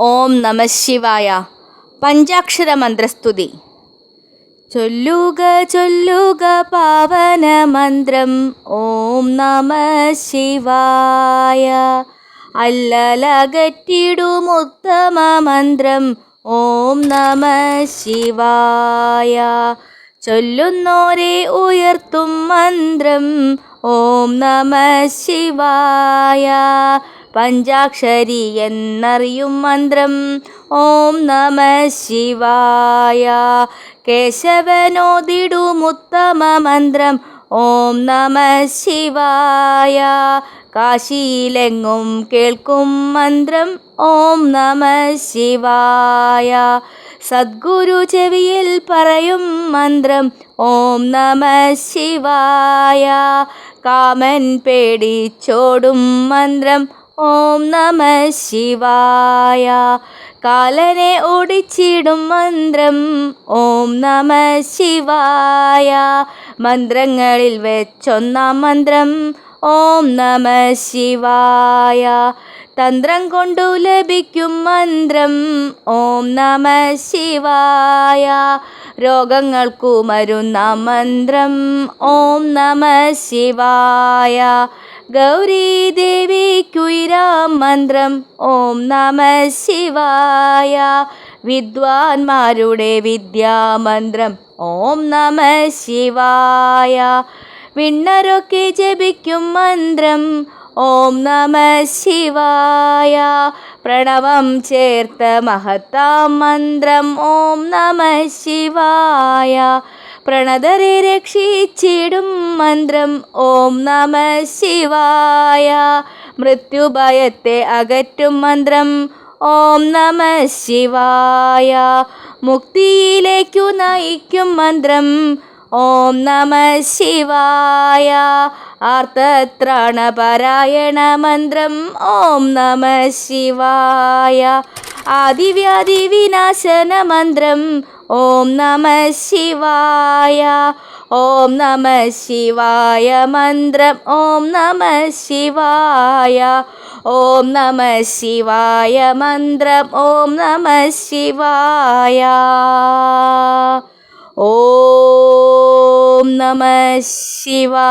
ഓം നമ ശിവായ. പഞ്ചാക്ഷര മന്ത്രസ്തുതി. ചൊല്ലുക ചൊല്ലുക പാവന മന്ത്രം. ഓം നമ ശിവായ. അല്ലലകറ്റിടും മന്ത്രം. ഓം നമ ശിവായ. ചൊല്ലുന്നോരെ ഉയർത്തും മന്ത്രം. ഓം നമ ശിവായ. പഞ്ചാക്ഷരി എന്നറിയും മന്ത്രം. ഓം നമ ശിവായ. കേശവനോദിടുമുത്തമ മന്ത്രം. ഓം നമ ശിവായ. കാശിയിലെങ്ങും കേൾക്കും മന്ത്രം. ഓം നമ ശിവായ. സദ്ഗുരു ചെവിയിൽ പറയും മന്ത്രം. ഓം നമ ശിവായ. കാമൻ പേടിച്ചോടും മന്ത്രം. ഓം നമ ശിവായ. കാലനെ ഓടിച്ചിടും മന്ത്രം. ഓം നമ ശിവായ. മന്ത്രങ്ങളിൽ വെച്ചൊന്നാം മന്ത്രം. ഓം നമ ശിവായ. തന്ത്രം കൊണ്ടു ലഭിക്കും മന്ത്രം. ഓം നമ ശിവായ. രോഗങ്ങൾക്കു മരുന്ന മന്ത്രം. ഓം നമ ശിവായ. ഗൗരീദേവിക്ക് മന്ത്രം ഓം നമ ശിവായ. വിദ്വാൻമാരുടെ വിദ്യാമന്ത്രം ഓം നമ ശിവായ. വിണ്ണരൊക്കെ ജപിക്കും മന്ത്രം ഓം നമ ശിവായ. പ്രണവം ചേർത്ത മഹത്താം മന്ത്രം ഓം നമ ശിവായ. പ്രണതരെ രക്ഷിച്ചിടും മന്ത്രം ഓം നമ ശിവായ. മൃത്യുഭയത്തെ അകറ്റും മന്ത്രം. ഓം നമ ശിവായ. മുക്തിയിലേക്കു നയിക്കും മന്ത്രം. ഓം നമ ശിവായ. ആർത്തത്രാണപരായണ മന്ത്രം. ഓം നമ ശിവായ. ആദിവ്യാധി വിനാശന മന്ത്രം. ഓം നമ ശിവായ. ഓം നമ ശിവായ മന്ത്രം ഓം നമ ശിവായ. ഓം നമ ശിവായ മന്ത്രം ഓം നമ ശിവായ. ഓം നമ ശിവായ.